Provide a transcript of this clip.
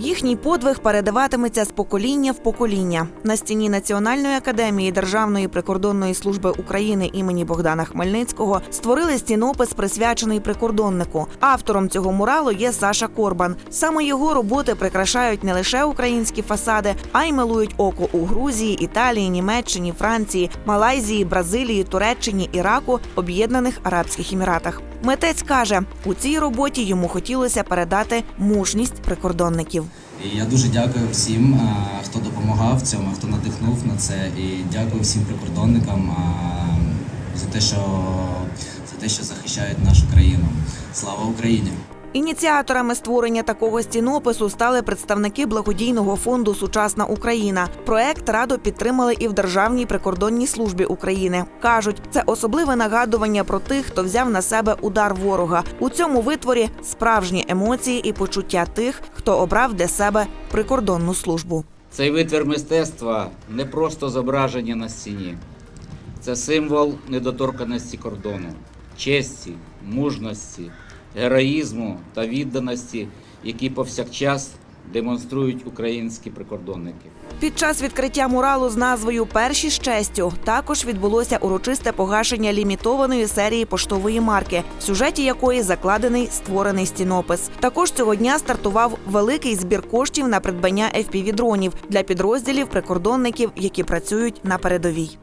Їхній подвиг передаватиметься з покоління в покоління. На стіні Національної академії Державної прикордонної служби України імені Богдана Хмельницького створили стінопис, присвячений прикордоннику. Автором цього муралу є Саша Корбан. Саме його роботи прикрашають не лише українські фасади, а й милують око у Грузії, Італії, Німеччині, Франції, Малайзії, Бразилії, Туреччині, Іраку, Об'єднаних Арабських Еміратах. Митець каже, у цій роботі йому хотілося передати мужність прикордонників. І я дуже дякую всім, хто допомагав цьому, хто надихнув на це. І дякую всім прикордонникам за те, що за те, що захищають нашу країну. Слава Україні! Ініціаторами створення такого стінопису стали представники благодійного фонду Сучасна Україна. Проект радо підтримали і в Державній прикордонній службі України. кажуть, це особливе нагадування про тих, хто взяв на себе удар ворога. У цьому витворі справжні емоції і почуття тих, хто обрав для себе прикордонну службу. Цей витвір мистецтва не просто зображення на стіні, це символ недоторканості кордону, честі, мужності, героїзму та відданості, які повсякчас демонструють українські прикордонники. Під час відкриття муралу з назвою Перші з честю також відбулося урочисте погашення лімітованої серії поштової марки, в сюжеті якої закладений створений стінопис. Також цього дня стартував великий збір коштів на придбання fpv дронів для підрозділів прикордонників, які працюють на передовій.